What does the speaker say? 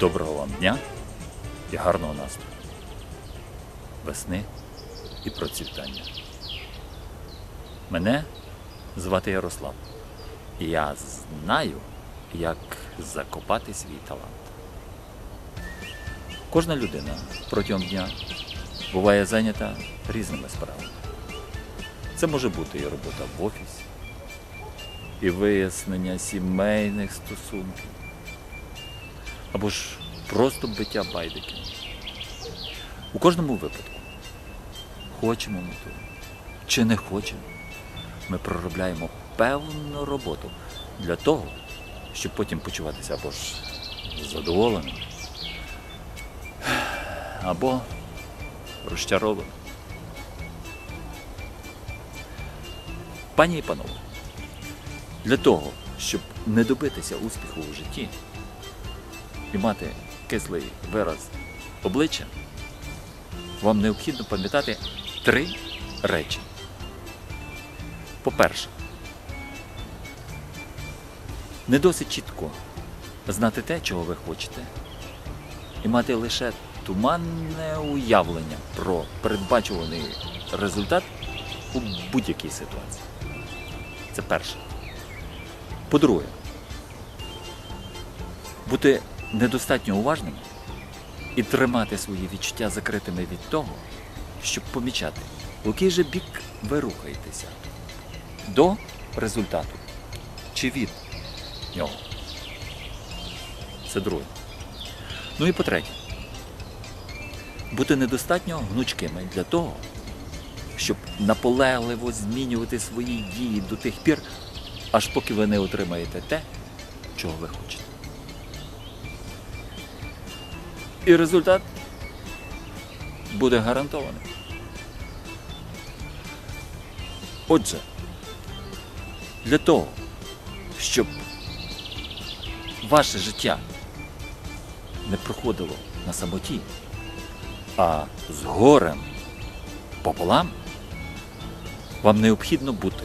Доброго вам дня і гарного настрою. Весни і процвітання. Мене звати Ярослав. І я знаю, як закопати свій талант. Кожна людина протягом дня буває зайнята різними справами. Це може бути і робота в офісі, і вияснення сімейних стосунків, або ж просто биття байдиків. У кожному випадку, хочемо ми того чи не хочемо, ми проробляємо певну роботу для того, щоб потім почуватися або ж задоволеним, або розчарованим. Пані і панове, для того, щоб не добитися успіху у житті і мати кислий вираз обличчя, вам необхідно пам'ятати три речі. По-перше, не досить чітко знати те, чого ви хочете, і мати лише туманне уявлення про передбачуваний результат у будь-якій ситуації. Це перше. По-друге, бути недостатньо уважним і тримати свої відчуття закритими від того, щоб помічати, у який же бік ви рухаєтеся до результату чи від нього. Це друге. Ну і по-третє, бути недостатньо гнучкими для того, щоб наполегливо змінювати свої дії до тих пір, аж поки ви не отримаєте те, чого ви хочете. І результат буде гарантований. Отже, для того, щоб ваше життя не проходило на самоті, а з горем пополам, вам необхідно бути